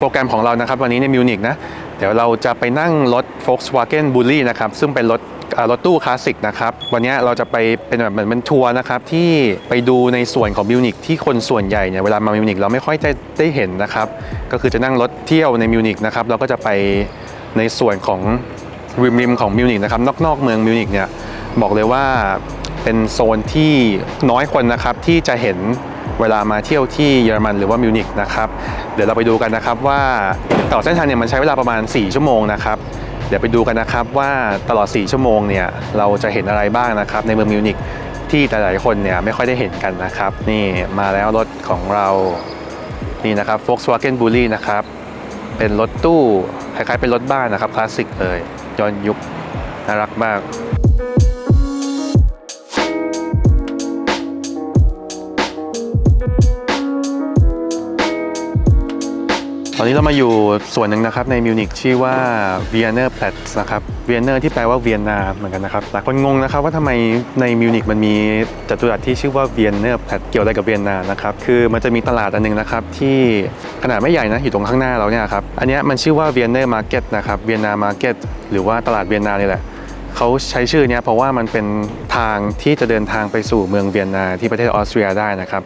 โปรแกรมของเรานะครับวันนี้ในมิวนิกนะเดี๋ยวเราจะไปนั่งรถ Volkswagen Bulli นะครับซึ่งเป็นรถรถตู้คลาสสิกนะครับวันนี้เราจะไปเป็นแบบเหมือนเป็นทัวร์นะครับที่ไปดูในส่วนของมิวนิกที่คนส่วนใหญ่เนี่ยเวลามามิวนิกเราไม่ค่อยได้ได้เห็นนะครับก็คือจะนั่งรถเที่ยวในมิวนิกนะครับเราก็จะไปในส่วนของริมริมของมิวนิกนะครับนอกๆเมืองมิวนิกเนี่ยบอกเลยว่าเป็นโซนที่น้อยคนนะครับที่จะเห็น เวลามาเที่ยวที่เยอรมันหรือว่ามิวนิกนะครับเดี๋ยวเราไปดูกันนะครับว่าตลอดเส้นทางเนี่ยมันใช้เวลาประมาณ 4 ชั่วโมงนะครับเดี๋ยวไปดูกันนะครับว่าตลอด 4 ชั่วโมงเนี่ยเราจะเห็นอะไรบ้างนะครับในเมืองมิวนิกที่หลายๆคนเนี่ยไม่ค่อยได้เห็นกันนะครับ นี่มาแล้วรถของเรานี่นะครับ Volkswagen Bulli นะครับเป็นรถตู้คล้ายๆเป็นรถบ้านนะครับคลาสสิกเลยย้อนยุคน่ารักมาก ตอนนี้เรามาอยู่ส่วนหนึ่งนะครับในมิวนิกชื่อว่า Vienna Platz นะครับ Vienna ที่แปลว่าเวียนนาเหมือนกันนะครับหลายคนงงนะครับว่าทำไมในมิวนิกมันมีจัตุรัสที่ชื่อว่า Vienna Platz เกี่ยวอะไรกับเวียนนานะครับคือมันจะมีตลาดอันหนึงนะครับที่ขนาดไม่ใหญ่นะอยู่ตรงข้างหน้าเราเนี่ยครับอันนี้มันชื่อว่า Vienna Market นะครับ Vienna Market หรือว่าตลาดเวียนนานี่แหละ เขาใช้ชื่อนี้เพราะว่ามันเป็นทางที่จะเดินทางไปสู่เมืองเวียนนาที่ประเทศออสเตรียได้นะครับ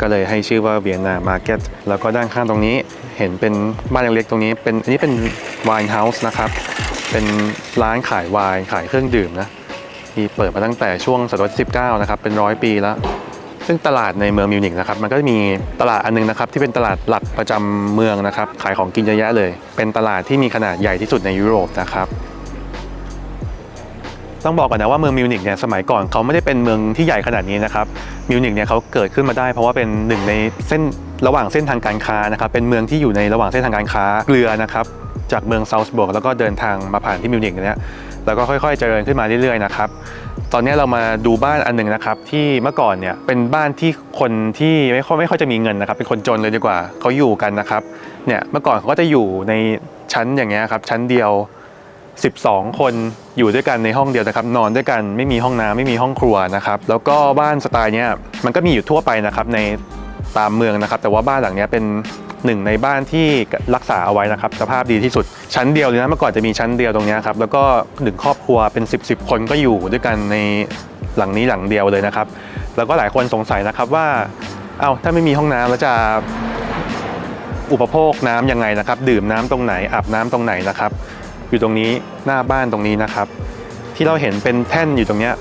ก็เลยให้ชื่อว่าเวียนนามาร์เก็ตแล้วก็ด้านข้างตรงนี้เห็นเป็นบ้านเล็กๆตรงนี้ เป็นอันนี้เป็นไวน์เฮาส์นะครับ เป็นร้านขายไวน์ขายเครื่องดื่มนะที่เปิดมาตั้งแต่ช่วงศตวรรษที่19นะครับเป็นร้อยปีแล้ว ซึ่งตลาดในเมืองมิวนิกนะครับมันก็จะมีตลาดอันนึงนะครับที่เป็นตลาดหลักประจำเมืองนะครับขายของกินเยอะแยะเลย เป็นตลาดที่มีขนาดใหญ่ที่สุดในยุโรปนะครับ ต้องบอกก่อนนะว่าเมืองมิวนิกเนี่ยสมัยก่อนเขาไม่ได้เป็นเมืองที่ใหญ่ขนาดนี้นะครับมิวนิกเนี่ยเขาเกิดขึ้นมาได้ เพราะว่าเป็นหนึ่งในเส้นระหว่างเส้นทางการค้านะครับเป็นเมืองที่อยู่ในระหว่างเส้นทางการค้าเกลือนะครับจากเมืองซาลส์บวกแล้วก็เดินทางมาผ่านที่มิวนิกเนี่ยแล้วก็ค่อยๆเจริญขึ้นมาเรื่อยๆนะครับตอนนี้เรามาดูบ้านอันหนึ่งนะครับที่เมื่อก่อนเนี่ยเป็นบ้านที่คนที่ไม่ค่อยไม่ค่อยจะมีเงินนะครับเป็นคนจนเลยดีกว่าเขาอยู่กันนะครับเนี่ยเมื่อก่อนเขาก็จะอยู่ในชั้นอย่างเงี้ยครับชั้นเดียว 12 คนอยู่ด้วยกันในห้องเดียวนะครับ นอนด้วยกันไม่มีห้องน้ำไม่มีห้องครัวนะครับ แล้วก็บ้านสไตล์เนี้ยมันก็มีอยู่ทั่วไปนะครับในตามเมืองนะครับ แต่ว่าบ้านหลังเนี้ยเป็นหนึ่งในบ้านที่รักษาเอาไว้นะครับสภาพดีที่สุด ชั้นเดียวเลยนะเมื่อก่อนจะมีชั้นเดียวตรงนี้ครับแล้วก็หนึ่งครอบครัวเป็น 10บสคนก็อยู่ด้วยกันในหลังนี้หลังเดียวเลยนะครับ แล้วก็หลายคนสงสัยนะครับว่าเอ้าถ้าไม่มีห้องน้ำแล้วจะอุปโภคน้ำยังไงนะครับ ดื่มน้ำตรงไหนอาบน้ำตรงไหนนะครับ อยู่ตรงนี้หน้าบ้านตรงนี้นะครับ ที่เราเห็นเป็นแท่นอยู่ตรงเนี้ย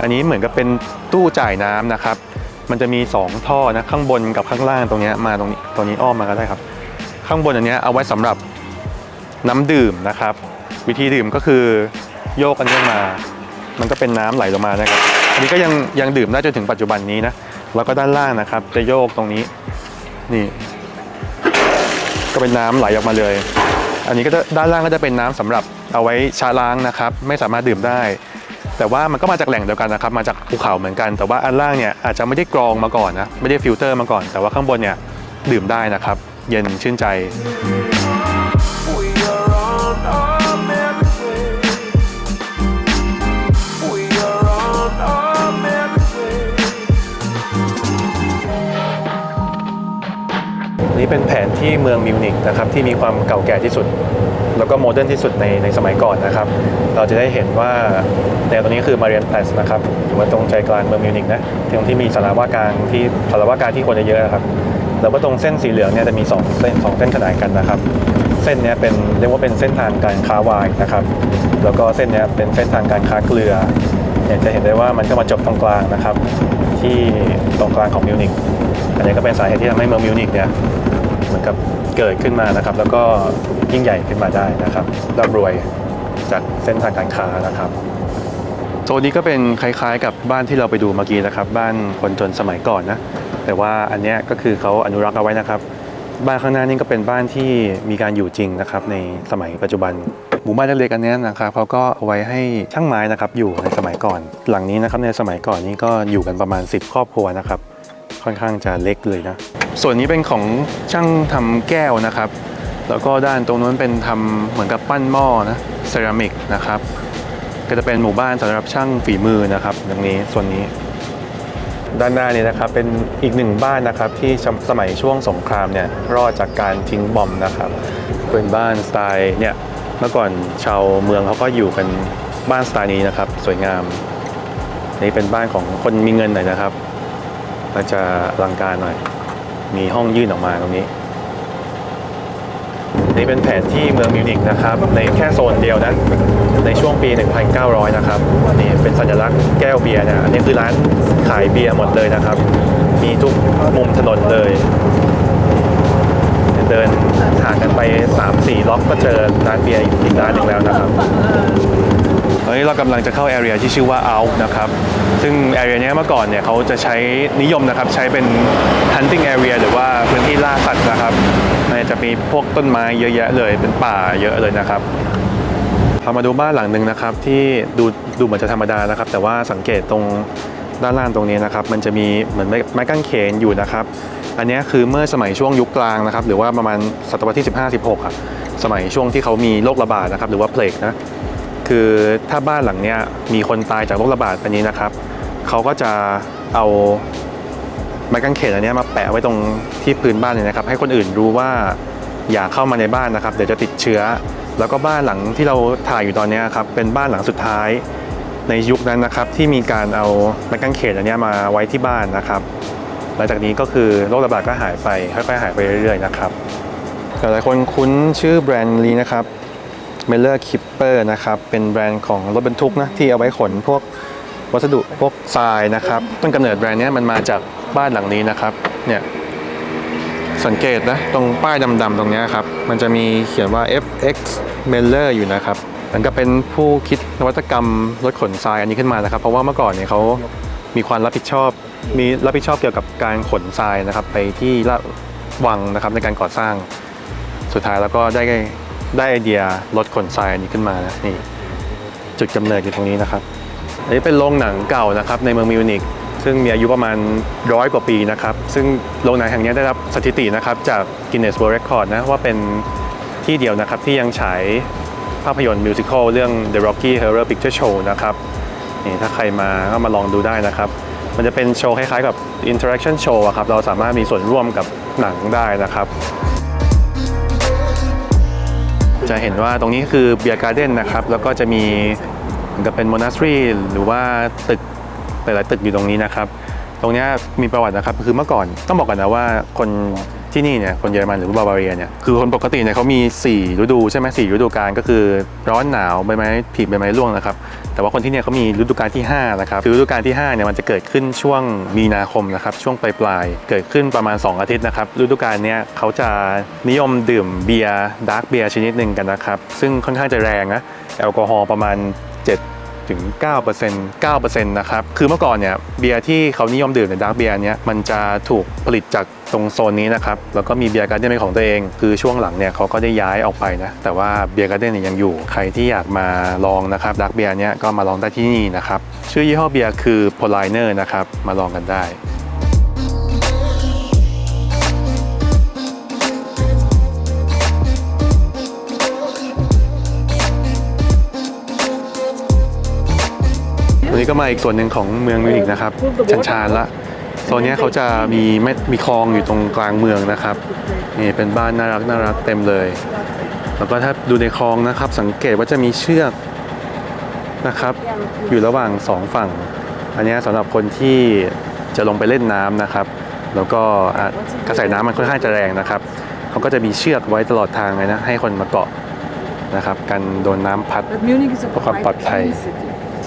อันนี้เหมือนกับเป็นตู้จ่ายน้ำนะครับ มันจะมี 2 ท่อนะข้างบนกับข้างล่างตรงเนี้ยมาตรงนี้ตรงนี้อ้อมมาก็ได้ครับ ข้างบนอันเนี้ยเอาไว้สำหรับน้ำดื่มนะครับ วิธีดื่มก็คือโยกกันขึ้นมา มันก็เป็นน้ำไหลลงมานะครับ อันนี้ก็ยังยังดื่มได้จนถึงปัจจุบันนี้นะแล้วก็ด้านล่างนะครับ จะโยกตรงนี้นี่ ก็เป็นน้ำไหลออกมาเลย อันนี้ก็จะด้านล่างก็จะเป็นน้ำสำหรับเอาไว้ชาล้างนะครับ ไม่สามารถดื่มได้ แต่ว่ามันก็มาจากแหล่งเดียวกันนะครับ มาจากภูเขาเหมือนกัน แต่ว่าอันล่างเนี่ยอาจจะไม่ได้กรองมาก่อนนะ ไม่ได้ฟิลเตอร์มาก่อน แต่ว่าข้างบนเนี่ยดื่มได้นะครับ เย็นชื่นใจ นี่เป็นแผนที่เมืองมิวนิกนะครับที่มีความเก่าแก่ที่สุด แล้วก็โมเดิร์นที่สุดในในสมัยก่อนนะครับ เราจะได้เห็นว่าแนวตรงนี้คือมาเรียนแพลสนะครับอยู่ว่าตรงใจกลางเมืองมิวนิกนะตรงที่มีสาราว่าการที่สาราว่าการที่คนเยอะๆนะครับแล้วก็ตรงเส้นสีเหลืองเนี่ยจะมีสองเส้นสองเส้นขนานกันนะครับ เส้นเนี้ยเป็นเรียกว่าเป็นเส้นทางการค้าวายนะครับ แล้วก็เส้นเนี้ยเป็นเส้นทางการค้าเกลือเนี่ยจะเห็นได้ว่ามันก็มาจบตรงกลางนะครับ ที่ตรงกลางของมิวนิกอันนี้ก็เป็นสาเหตุที่ทำให้เมืองมิวนิกเนี่ย เหมือนกับเกิดขึ้นมานะครับ แล้วก็ยิ่งใหญ่ขึ้นมาได้นะครับร่ำรวยจากเส้นทางการค้านะครับโซนนี้ก็เป็นคล้ายๆ กับบ้านที่เราไปดูเมื่อกี้นะครับ บ้านคนจนสมัยก่อนนะแต่ว่าอันเนี้ยก็คือเขาอนุรักษ์เอาไว้นะครับ บ้านข้างหน้านี่ก็เป็นบ้านที่มีการอยู่จริงนะครับ ในสมัยปัจจุบันหมู่บ้านเล็กๆอันนี้นะครับเขาก็เอาไว้ให้ช่างไม้นะครับอยู่ในสมัยก่อน หลังนี้นะครับในสมัยก่อนนี้ก็อยู่กันประมาณ 10 ครอบครัวนะครับ ค่อนข้างจะเล็กเลยนะ ส่วนนี้เป็นของช่างทำแก้วนะครับ แล้วก็ด้านตรงนู้นเป็นทำเหมือนกับปั้นหม้อนะเซรามิกนะครับ ก็จะเป็นหมู่บ้านสำหรับช่างฝีมือนะครับตรงนี้ส่วนนี้ ด้านหน้านี้นะครับเป็นอีกหนึ่งบ้านนะครับที่สมสมัยช่วงสงครามเนี่ยรอดจากการทิ้งบอมนะครับเป็นบ้านสไตล์เนี่ยเมื่อก่อนชาวเมืองเขาก็อยู่กันบ้านสไตล์นี้นะครับ สวยงามนี่เป็นบ้านของคนมีเงินหน่อยนะครับ มันจะลังการหน่อย มีห้องยื่นออกมาตรงนี้ นี่เป็นแผนที่เมืองมิวนิกนะครับ ในแค่โซนเดียวนะ ในช่วงปี 1900 นะครับนี่เป็นสัญลักษณ์แก้วเบียร์นะอันนี้คือร้านขายเบียร์หมดเลยนะครับ มีทุกมุมถนนเลย เดินห่างกันไป 3-4 ล็อกก็เจอร้านเบียร์อีกร้านหนึ่งแล้วนะครับ ตอนนี้เรากำลังจะเข้าแอเรียที่ชื่อว่า Out นะครับซึ่งแอเรียนี้เมื่อก่อนเนี่ยเขาจะใช้นิยมนะครับใช้เป็น hunting area หรือว่าพื้นที่ล่าสัตว์นะครับมันจะมีพวกต้นไม้เยอะแยะเลยเป็นป่าเยอะเลยนะครับพามาดูบ้านหลังหนึ่งนะครับที่ดูดูเหมือนจะธรรมดานะครับ แต่ว่าสังเกตตรงด้านล่างตรงนี้นะครับ มันจะมีเหมือนไม้ไม้กางเขนอยู่นะครับ อันนี้คือเมื่อสมัยช่วงยุคกลางนะครับ หรือว่าประมาณศตวรรษที่ 15-16อะสมัยช่วงที่เขามีโรคระบาดนะครับ หรือว่าเพลกนะ คือถ้าบ้านหลังเนี้ยมีคนตายจากโรคระบาดอันนี้นะครับเขาก็จะเอาไม้กางเขนอันนี้มาแปะไว้ตรงที่พื้นบ้านเลยนะครับ ให้คนอื่นรู้ว่าอย่าเข้ามาในบ้านนะครับ เดี๋ยวจะติดเชื้อ แล้วก็บ้านหลังที่เราถ่ายอยู่ตอนนี้ครับเป็นบ้านหลังสุดท้ายในยุคนั้นนะครับที่มีการเอาไม้กางเขนอันนี้มาไว้ที่บ้านนะครับ หลังจากนี้ก็คือโรคระบาดก็หายไปค่อยๆหายไปเรื่อยๆนะครับหลายๆคนคุ้นชื่อแบรนด์นี้นะครับ เมลเลอร์คิปเปอร์นะครับ เป็นแบรนด์ของรถบรรทุกนะที่เอาไว้ขนพวกวัสดุพวกทรายนะครับ ต้นกำเนิดแบรนด์นี้มันมาจากบ้านหลังนี้นะครับ เนี่ย สังเกตนะ ตรงป้ายดำๆตรงนี้ครับ มันจะมีเขียนว่า FX Mailer อยู่นะครับมันก็เป็นผู้คิดนวัตกรรมรถขนทรายอันนี้ขึ้นมานะครับ เพราะว่าเมื่อก่อนเนี่ยเขามีความรับผิดชอบ มีรับผิดชอบเกี่ยวกับการขนทรายนะครับ ไปที่ละวังนะครับในการก่อสร้าง สุดท้ายแล้วก็ได้ ได้ไอเดียรถขนทรายอันนี้ขึ้นมานะนี่จุดกำเนิดอยู่ตรงนี้นะครับ อันนี้เป็นโรงหนังเก่านะครับในเมืองมิวนิกซึ่งมีอายุประมาณร้อยกว่าปีนะครับ ซึ่งโรงหนังแห่งนี้ได้รับสถิตินะครับจาก Guinness World Record นะว่าเป็นที่เดียวนะครับที่ยังฉายภาพยนตร์มิวสิควลเรื่อง The Rocky Horror Picture Show นะครับนี่ถ้าใครมาก็มาลองดูได้นะครับ มันจะเป็นโชว์คล้ายๆกับ interaction show อะครับ เราสามารถมีส่วนร่วมกับหนังได้นะครับ จะเห็นว่าตรงนี้คือเบียร์การ์เด้นนะครับ แล้วก็จะมีเหมือนกับเป็นโมนาสตรีหรือว่าตึกหลายๆตึกอยู่ตรงนี้นะครับ ตรงนี้มีประวัตินะครับ คือเมื่อก่อนต้องบอกกันนะว่าคน ที่นี่เนี่ยคนเยอรมันหรือบาบาเรียเนี่ยคือคนปกติเนี่ยเขามี 4 ฤดูใช่ไหมสี่ฤดูกาลก็คือร้อนหนาวใบไม้ผลิใบไม้ร่วงนะครับแต่ว่าคนที่เนี่ยเขามีฤดูกาลที่5นะครับคือฤดูกาลที่5เนี่ยมันจะเกิดขึ้นช่วงมีนาคมนะครับช่วงปลายปลายๆเกิดขึ้นประมาณ 2 อาทิตย์นะครับฤดูกาลเนี้ยเขาจะนิยมดื่มเบียร์ดาร์กเบียร์ชนิดหนึ่งกันนะครับซึ่งค่อนข้างจะแรงนะแอลกอฮอล์ประมาณ 7 ถึง 9% 9%นะครับ คือเมื่อก่อนเนี่ยเบียร์ที่เขานิยมดื่มในดาร์กเบียร์เนี้ยมันจะถูกผลิตจากตรงโซนนี้นะครับ แล้วก็มีเบียร์การ์เด้นเป็นของตัวเอง คือช่วงหลังเนี่ยเขาก็ได้ย้ายออกไปนะ แต่ว่าเบียร์การ์เด้นเนี่ยยังอยู่ ใครที่อยากมาลองนะครับดาร์กเบียร์เนี้ยก็มาลองได้ที่นี่นะครับ ชื่อยี่ห้อเบียร์คือ Poliner นะครับ มาลองกันได้ วันนี้ก็มาอีกส่วนหนึ่งของเมืองมิวนิกนะครับชันชานละโซนนี้เขาจะมีแม่มีคลองอยู่ตรงกลางเมืองนะครับนี่เป็นบ้านน่ารักน่ารักเต็มเลย แล้วก็ถ้าดูในคลองนะครับ สังเกตว่าจะมีเชือกนะครับ อยู่ระหว่างสองฝั่ง อันนี้ยสำหรับคนที่จะลงไปเล่นน้ำนะครับ แล้วก็กระแสน้ำมันค่อนข้างจะแรงนะครับเขาก็จะมีเชือกไว้ตลอดทางเลยนะให้คนมาเกาะนะครับกันโดนน้ำพัดเพื่อความปลอดภัย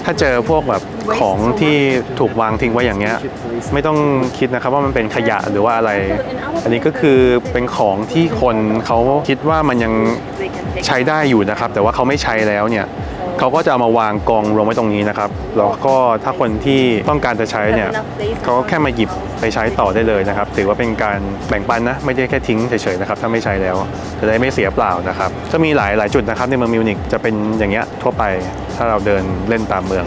ถ้าเจอพวกแบบของที่ถูกวางทิ้งไว้อย่างเงี้ยไม่ต้องคิดนะครับว่ามันเป็นขยะหรือว่าอะไร อันนี้ก็คือเป็นของที่คนเขาคิดว่ามันยังใช้ได้อยู่นะครับ แต่ว่าเขาไม่ใช้แล้วเนี่ย เขาก็จะเอามาวางกองรวมไว้ตรงนี้นะครับแล้วก็ถ้าคนที่ต้องการจะใช้เนี่ยเขาก็แค่มาหยิบไปใช้ต่อได้เลยนะครับ ถือว่าเป็นการแบ่งปันนะไม่ได้แค่ทิ้งเฉยๆนะครับถ้าไม่ใช้แล้วจะได้ไม่เสียเปล่านะครับก็มีหลายหลายจุดนะครับในเมืองมิวนิกจะเป็นอย่างเงี้ยทั่วไปถ้าเราเดินเล่นตามเมือง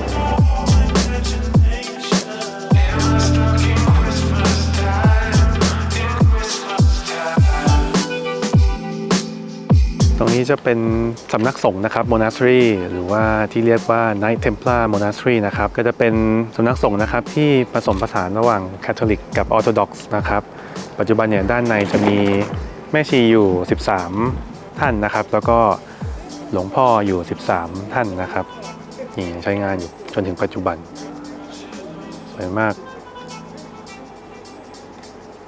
รงนี้จะเป็นสำนักสงฆ์นะครับ monastery หรือว่าที่เรียกว่า Knight Templar Monastery นะครับ ก็จะเป็นสำนักสงฆ์นะครับที่ผสมผสานระหว่างค a t h o l i c กับ Orthodox นะครับ ปัจจุบันเนี่ยด้านในจะมีแม่ชีอยู่ 13 ท่านนะครับ แล้วก็หลวงพ่ออยู่ 13 ท่านนะครับนี่ใช้งานอยู่จนถึงปัจจุบันสวยมาก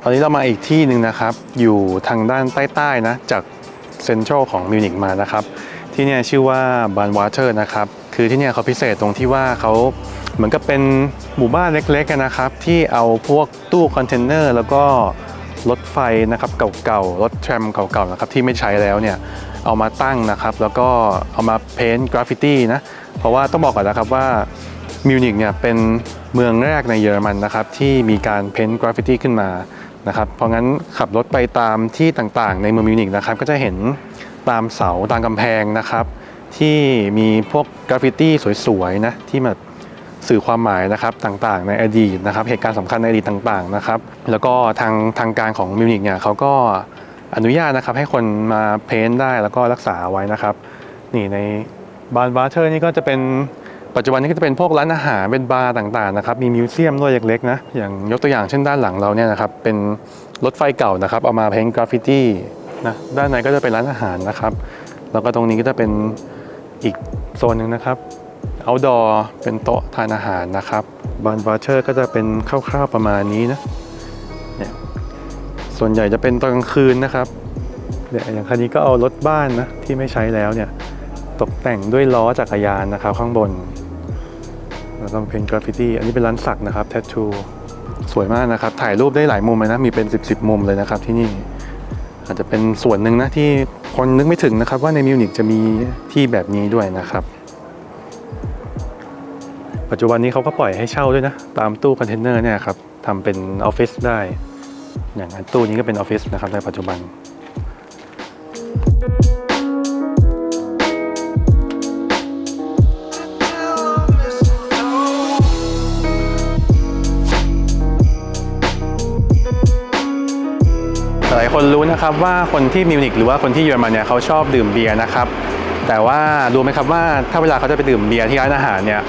ตอนนี้เรามาอีกที่หนึ่งนะครับ อยู่ทางด้านใต้ๆนะ จาก เซ็นทรัลของมิวนิกมานะครับ ที่เนี่ยชื่อว่าบานวาเ t อร์นะครับ คือที่เนี่ยเขาพิเศษตรงที่ว่าเขาเหมือนกับเป็นหมู่บ้านเล็กๆนะครับ ที่เอาพวกตู้คอนเทนเนอร์แล้วก็รถไฟนะครับเก่าๆ รถแทรมเก่าๆนะครับที่ไม่ใช้แล้วเนี่ยเอามาตั้งนะครับ แล้วก็เอามาเพ้นกราฟฟิตี้นะ เพราะว่าต้องบอกก่อนนะครับว่ามิวนิกเนี่ยเป็นเมืองแรกในเยอรมันนะครับที่มีการเพ้นกราฟฟิตี้ขึ้นมา นะครับเพราะงั้นขับรถไปตามที่ต่างๆ ในเมืองมิวนิกนะครับก็จะเห็นตามเสาตามกำแพงนะครับที่มีพวกกราฟฟิตี้สวยๆนะที่แบบสื่อความหมายนะครับต่างๆ ในอดีตนะครับเหตุการณ์สำคัญในอดีตต่างๆนะครับแล้วก็ทางทางการของมิวนิกเนี่ยเขาก็อนุญาตนะครับให้คนมาเพ้นท์ได้แล้วก็รักษาไว้นะครับนี่ในบานบาเทอร์นี่ก็จะเป็น ปัจจุบันนี้ก็จะเป็นพวกร้านอาหารเป็นบาร์ต่างๆนะครับมีมิวเซียมด้วยเล็กๆนะอย่างยกตัวอย่างเช่นด้านหลังเราเนี่ยนะครับเป็นรถไฟเก่านะครับเอามาเพ้นกราฟฟิตี้นะด้านในก็จะเป็นร้านอาหารนะครับ แล้วก็ตรงนี้ก็จะเป็นอีกโซนหนึ่งนะครับ outdoor เป็นโต๊ะทานอาหารนะครับบานบาเทอร์ก็จะเป็นคร่าวๆประมาณนี้นะเนี่ยส่วนใหญ่จะเป็นตอนกลางคืนนะครับเนี่ยอย่างคันนี้ก็เอารถบ้านนะที่ไม่ใช้แล้วเนี่ยตกแต่งด้วยล้อจักรยานนะครับข้างบน แล้วก็เป็นกราฟฟิตี้ อันนี้เป็นร้านสักนะครับแท t ทูสวยมากนะครับ ถ่ายรูปได้หลายมุมเลยนะ มีเป็น 10บสมุมเลยนะครับที่นี่ อาจจะเป็นส่วนหนึ่งนะที่คนนึกไม่ถึงนะครับ ว่าในมิวนิกจะมีที่แบบนี้ด้วยนะครับ ปัจจุบันนี้เขาก็ปล่อยให้เช่าด้วยนะ ตามตู้คอนเทนเนอร์เนี่ยครับทำเป็นออฟฟิศได้ อย่างนั้นตู้นี้ก็เป็นออฟฟิศนะครับในปัจจุบัน คนรู้นะครับว่าคนที่มิวนิกหรือว่าคนที่เยอรมันเนี่ยเขาชอบดื่มเบียร์นะครับแต่ว่ารู้ไหมครับว่าถ้าเวลาเขาจะไปดื่มเบียร์ที่ร้านอาหารเนี่ย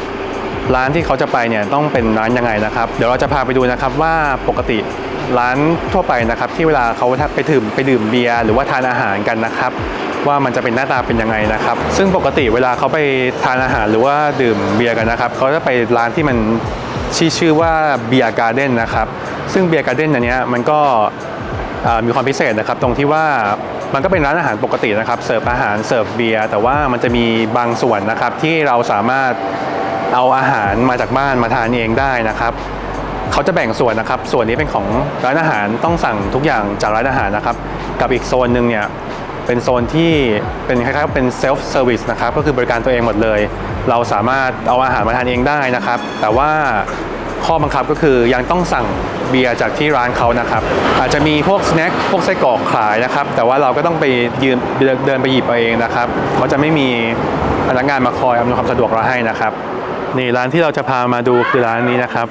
ร้านที่เขาจะไปเนี่ยต้องเป็นร้านยังไงนะครับเดี๋ยวเราจะพาไปดูนะครับว่าปกติร้านทั่วไปนะครับ ที่เวลาเขาไปดื่มไปดื่มเบียร์หรือว่าทานอาหารกันนะครับ ว่ามันจะเป็นหน้าตาเป็นยังไงนะครับ ซึ่งปกติเวลาเขาไปทานอาหารหรือว่าดื่มเบียร์กันนะครับเขาจะไปร้านที่มันชื่อชื่อว่าเบียร์การ์เด้นนะครับซึ่งเบียร์การ์เด้นอันนี้มันก็ มีความพิเศษนะครับตรงที่ว่ามันก็เป็นร้านอาหารปกตินะครับเสิร์ฟอาหารเสิร์ฟเบียร์แต่ว่ามันจะมีบางส่วนนะครับที่เราสามารถเอาอาหารมาจากบ้านมาทานเองได้นะครับเขาจะแบ่งส่วนนะครับ ส่วนนี้เป็นของร้านอาหารต้องสั่งทุกอย่างจากร้านอาหารนะครับ กับอีกโซนหนึ่งเนี่ยเป็นโซนที่เป็นคล้ายๆเป็นเซลฟ์เซอร์วิสนะครับก็คือบริการตัวเองหมดเลย เราสามารถเอาอาหารมาทานเองได้นะครับ แต่ว่า ข้อบังคับก็คือยังต้องสั่งเบียร์จากที่ร้านเขานะครับ อาจจะมีพวกสแน็คพวกไส้กรอกขายนะครับ แต่ว่าเราก็ต้องไปยืนเดินไปหยิบเอาเองนะครับเขาจะไม่มีพนักงานมาคอยอำนวยความสะดวกเราให้นะครับนี่ร้านที่เราจะพามาดูคือร้านนี้นะครับ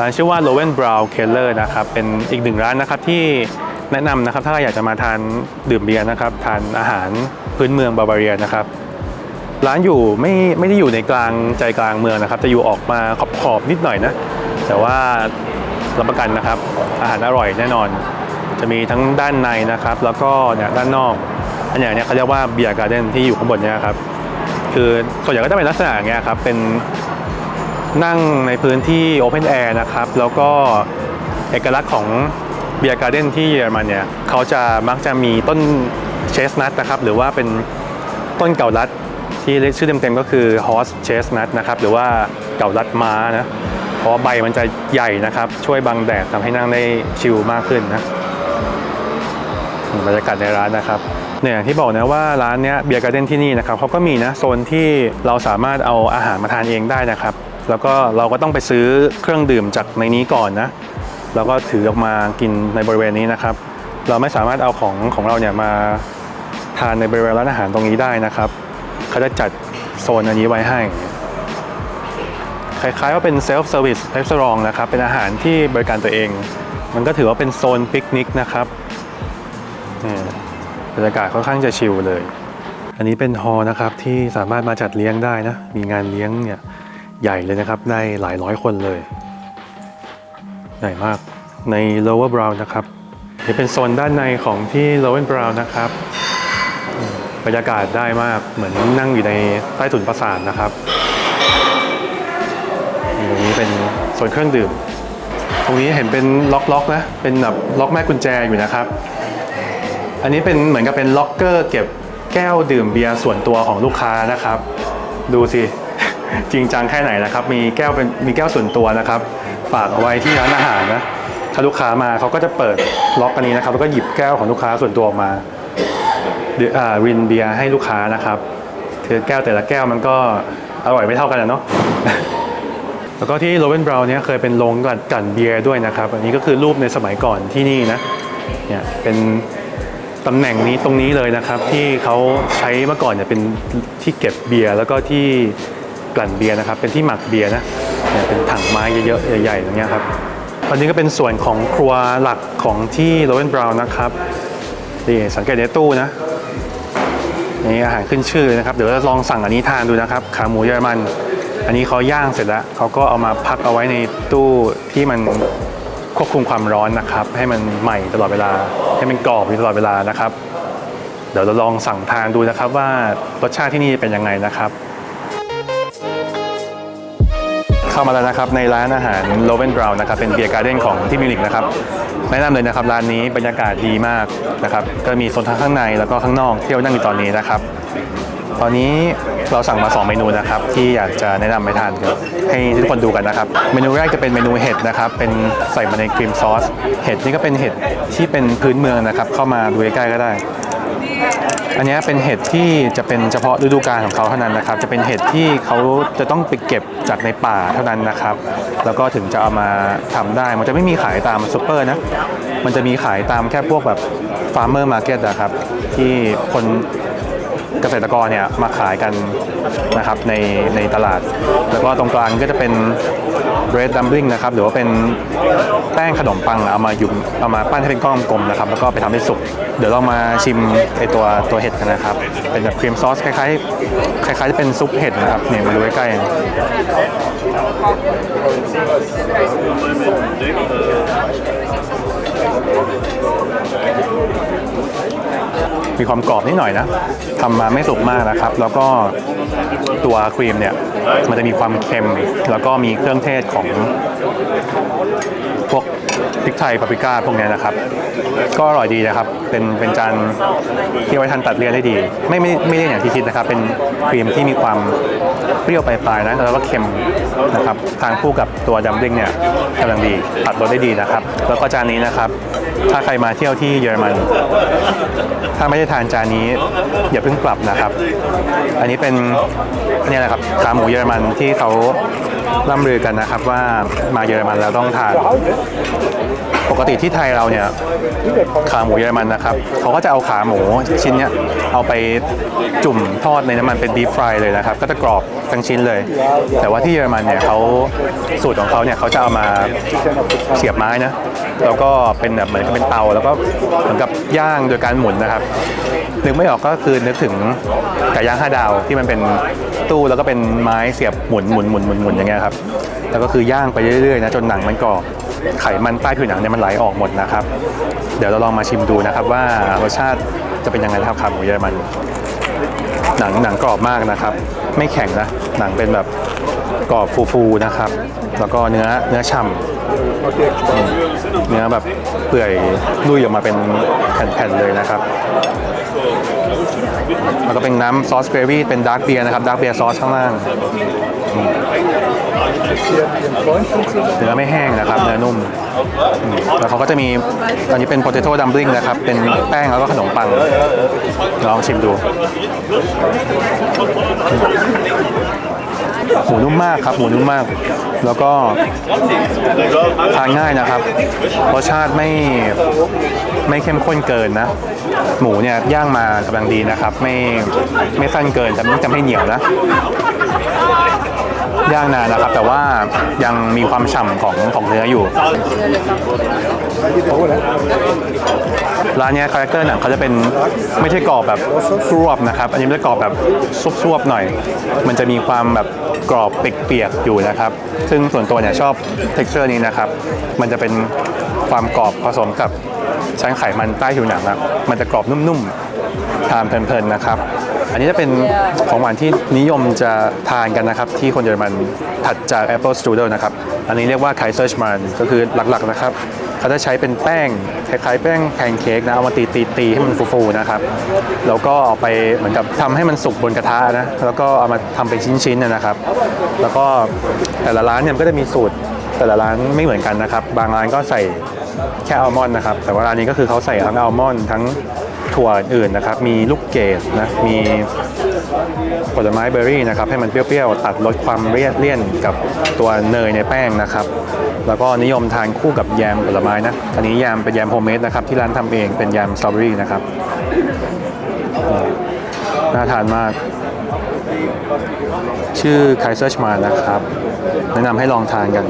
ร้านชื่อว่า l o w e n Brown Keller นะครับ เป็นอีกหนึ่งร้านนะครับที่แนะนำนะครับถ้าอยากจะมาทานดื่มเบียร์นะครับ ทานอาหารพื้นเมืองบาบาเรียนะครับ ร้านอยู่ไม่ไม่ได้อยู่ในกลางใจกลางเมืองนะครับ จะอยู่ออกมาขอบขอบนิดหน่อยนะ แต่ว่ารับประกันนะครับ อาหารอร่อยแน่นอน จะมีทั้งด้านในนะครับ แล้วก็เนี่ยด้านนอก อันอย่างเนี้ยเขาเรียกว่าเบียร์การ์เด้นที่อยู่ข้างบนเนี่ยครับ คือส่วนใหญ่ก็จะเป็นลักษณะอย่างเงี้ยครับ เป็นนั่งในพื้นที่โอเพนแอร์นะครับ แล้วก็เอกลักษณ์ของเบียร์การ์เด้นที่เยอรมันเนี่ยเขาจะมักจะมีต้นเชสนัทนะครับ หรือว่าเป็นต้นเก่าลัด ที่เรียกชื่อเต็มๆก็คือ horse chestnut นะครับหรือว่าเก่าลัดม้านะเพราะใบมันจะใหญ่นะครับ ช่วยบังแดดทำให้นั่งได้ชิลมากขึ้นนะบรรยากาศในร้านนะครับเนี่ยอย่างที่บอกนะว่าร้านเนี้ยเบียร์การ์เด้นที่นี่นะครับเขาก็มีนะโซนที่เราสามารถเอาอาหารมาทานเองได้นะครับ แล้วก็เราก็ต้องไปซื้อเครื่องดื่มจากในนี้ก่อนนะแล้วก็ถือออกมากินในบริเวณนี้นะครับ เราไม่สามารถเอาของของเราเนี่ยมาทานในบริเวณร้านอาหารตรงนี้ได้นะครับ เขาจะจัดโซนอันนี้ไว้ให้ คล้ายๆว่าเป็นเซลฟ์เซอร์วิสรีสอร์ทนะครับ เป็นอาหารที่บริการตัวเอง มันก็ถือว่าเป็นโซนปิกนิกนะครับบรรยากาศค่อนข้างจะชิลเลย อันนี้เป็นฮอล์นะครับที่สามารถมาจัดเลี้ยงได้นะ มีงานเลี้ยงเนี่ยใหญ่เลยนะครับ ได้หลายร้อยคนเลย ใหญ่มากใน lower brown นะครับนี่เป็นโซนด้านในของที่ lower brown นะครับ บรรยากาศได้มากเหมือนนั่งอยู่ในใต้ถุนปราสาทนะครับตรงนี้เป็นโซนเครื่องดื่ม ตรงนี้เห็นเป็นล็อกล็อกๆนะเป็นแบบล็อกแม่กุญแจอยู่นะครับ อันนี้เป็นเหมือนกับเป็นล็อกเกอร์เก็บแก้วดื่มเบียร์ส่วนตัวของลูกค้านะครับ ดูสิจริงจังแค่ไหนนะครับ มีแก้วเป็นมีแก้วส่วนตัวนะครับ ฝากเอาไว้ที่ร้านอาหารนะถ้าลูกค้ามาเขาก็จะเปิดล็อกอันนี้นะครับแล้วก็หยิบแก้วของลูกค้าส่วนตัวออกมา รินเบียร์ให้ลูกค้านะครับคือแก้วแต่ละแก้วมันก็อร่อยไม่เท่ากันนะเนาะแล้วก็ที่โรเวนบราวน์เนี่ยเคยเป็นโรงกลั่นกลั่นเบียร์ด้วยนะครับ อันนี้ก็คือรูปในสมัยก่อนที่นี่นะเนี่ยเป็นตำแหน่งนี้ตรงนี้เลยนะครับ ที่เขาใช้เมื่อก่อนเนี่ยเป็นที่เก็บเบียร์แล้วก็ที่กลั่นเบียร์นะครับ เป็นที่หมักเบียร์นะเนี่ยเป็นถังไม้เยอะๆใหญ่ๆอย่างเงี้ยครับอันนี้ก็เป็นส่วนของครัวหลักของที่โรเวนบราวน์นะครับนี่สังเกตในตู้นะ นี่อาหารขึ้นชื่อนะครับ เดี๋ยวเราลองสั่งอันนี้ทานดูนะครับ ขาหมูเยอรมัน อันนี้เขาย่างเสร็จแล้วเขาก็เอามาพักเอาไว้ในตู้ที่มันควบคุมความร้อนนะครับ ให้มันใหม่ตลอดเวลา ให้มันกรอบอยู่ตลอดเวลานะครับ เดี๋ยวเราลองสั่งทานดูนะครับว่ารสชาติที่นี่เป็นยังไงนะครับ เข้ามาแล้วนะครับในร้านอาหาร l o v e n Brown นะครับเป็นเบียร์การ์เด้นของที่มิวนิกนะครับแนะนำเลยนะครับร้านนี้บรรยากาศดีมากนะครับก็มีโซนทั้งข้างในแล้วก็ข้างนอกที่เรานั่งอยู่ตอนนี้นะครับ ตอนนี้เราสั่งมา 2 เมนูนะครับที่อยากจะแนะนำไปทานกันให้ทุกคนดูกันนะครับเมนูแรกจะเป็นเมนูเห็ดนะครับเป็นใส่มาในครีมซอสเห็ดนี่ก็เป็นเห็ดที่เป็นพื้นเมืองนะครับเข้ามาดูใกล้ๆก็ได้ อันนี้เป็นเห็ดที่จะเป็นเฉพาะฤดูกาลของเขาเท่านั้นนะครับ จะเป็นเห็ดที่เขาจะต้องไปเก็บจากในป่าเท่านั้นนะครับ แล้วก็ถึงจะเอามาทำได้ มันจะไม่มีขายตามซูเปอร์นะ มันจะมีขายตามแค่พวกแบบฟาร์มเมอร์มาร์เก็ตนะครับ ที่คนเกษตรกรเนี่ยมาขายกันนะครับในในตลาด แล้วก็ตรงกลางก็จะเป็น เรดดัมบลิงนะครับหรือว่าเป็นแป้งขนมปังเอามายุมเอามาปั้นให้เป็นก้อนกลมนะครับแล้วก็ไปทำให้สุกเดี๋ยวเรามาชิมไอตัวตัวเห็ดกันนะครับ เป็นแบบครีมซอสคล้ายๆคล้ายๆจะเป็นซุปเห็ดนะครับเนี่ยมาดูใกล้ๆ มีความกรอบนิดหน่อยนะทำมาไม่สุกมากนะครับ แล้วก็ตัวครีมเนี่ย มันจะมีความเค็ม แล้วก็มีเครื่องเทศของพวกพริกไทยปาปริก้าพวกเนี้ยนะครับ ก็อร่อยดีนะครับ เป็นเป็นจานที่ไว้ทันตัดเลี่ยนได้ดี ไม่ไม่ไม่ได้อย่างที่คิดนะครับ เป็นครีมที่มีความเปรี้ยวปลายๆนะแล้วก็เค็มนะครับทานคู่กับตัวดัมบลิงเนี่ยกำลังดีตัดรสได้ดีนะครับ แล้วก็จานนี้นะครับ ถ้าใครมาเที่ยวที่เยอรมัน ถ้าไม่ได้ทานจานนี้อย่าเพิ่งกลับนะครับ อันนี้เป็นเนี่ยนะครับขาหมูเยอรมันที่เขา ล่ำลือกันนะครับว่ามาเยอรมันแล้วต้องทาน ปกติที่ไทยเราเนี่ยขาหมูเยอรมันนะครับเขาก็จะเอาขาหมูชิ้นเนี้ยเอาไปจุ่มทอดในน้ำมันเป็นดีฟรายเลยนะครับ ก็จะกรอบทั้งชิ้นเลย แต่ว่าที่เยอรมันเนี่ยเขาสูตรของเขาเนี่ยเขาจะเอามาเสียบไม้นะแล้วก็เป็นแบบเหมือนกับเป็นเตา แล้วก็เหมือนกับย่างโดยการหมุนนะครับนึกไม่ออกก็คือนึกถึงไก่ย่างห้าดาวที่มันเป็น ตู้แล้วก็เป็นไม้เสียบหมุนหมุนหมุนหมุนหมุนอย่างเงี้ยครับแล้วก็คือย่างไปเรื่อยๆนะจนหนังมันกรอบไขมันใต้ผิวหนังเนี่ยมันไหลออกหมดนะครับ เดี๋ยวเราลองมาชิมดูนะครับว่ารสชาติจะเป็นยังไงครับขาหมูเยอรมัน หนังหนังกรอบมากนะครับ ไม่แข็งนะหนังเป็นแบบกรอบฟูๆนะครับ แล้วก็เนื้อเนื้อฉ่ำเนื้อแบบเปื่อยลุยออกมาเป็นแผ่นๆเลยนะครับ แล้วก็เป็นน้ำซอสเกรวี่เป็นดาร์กเบียร์นะครับดาร์กเบียร์ซอสข้างล่างเนื้อไม่แห้งนะครับเนื้อนุ่ม แล้วเขาก็จะมีตอนนี้เป็นโพเตโต้ดัมบลิงนะครับ เป็นแป้งแล้วก็ขนมปัง ลองชิมดู หมูนุ่มมากครับหมูนุ่มมาก แล้วก็ทานง่ายนะครับรสชาติไม่ไม่เข้มข้นเกินนะ หมูเนี่ยย่างมากำลังดีนะครับ ไม่ไม่สั้นเกินแต่ไม่จำให้เหนียวนะ ย่างนานนะครับ แต่ว่ายังมีความฉ่ำของของเนื้ออยู่ ร้านเนี้ยคาแรคเตอร์หนังเขาจะเป็นไม่ใช่กรอบแบบกรวบนะครับ อันนี้มันจะกรอบแบบซวบๆหน่อย มันจะมีความแบบกรอบเปียกๆอยู่นะครับ ซึ่งส่วนตัวเนี่ยชอบ t e x t u r e นี้นะครับ มันจะเป็นความกรอบผสมกับชั้นไขมันใต้ผิวหนังอะมันจะกรอบนุ่มๆทานเพลินๆนะครับ อันนี้จะเป็นของหวานที่นิยมจะทานกันนะครับ ที่คนเยอรมันถัดจาก Apple Strudel นะครับ อันนี้เรียกว่า Kaiserschmarrn ก็คือหลักๆนะครับเขาจะใช้เป็นแป้งคล้ายๆแป้งแพนเค้กนะเอามาตีตีตีให้มันฟูๆนะครับแล้วก็เอาไปเหมือนกับทำให้มันสุกบนกระทะนะแล้วก็เอามาทำเป็นชิ้นๆนะครับ แล้วก็แต่ละร้านเนี่ยก็จะมีสูตรแต่ละร้านไม่เหมือนกันนะครับ บางร้านก็ใส่แค่อัลมอนด์นะครับ แต่ว่าร้านนี้ก็คือเขาใส่ทั้งอัลมอนด์ทั้ง ถั่วอื่นนะครับ มีลูกเกดนะมีผลไม้เบอร์รี่นะครับให้มันเปรี้ยวๆ ตัดลดความเลี่ยนกับตัวเนยในแป้งนะครับ แล้วก็นิยมทานคู่กับแยมผลไม้นะอันนี้แยมเป็นแยมโฮมเมดนะครับที่ร้านทำเองเป็นแยมสตรอเบอรี่นะครับน่าทานมาก ชื่อ Kaiser s c h m a r นะครับ แนะนำให้ลองทานกัน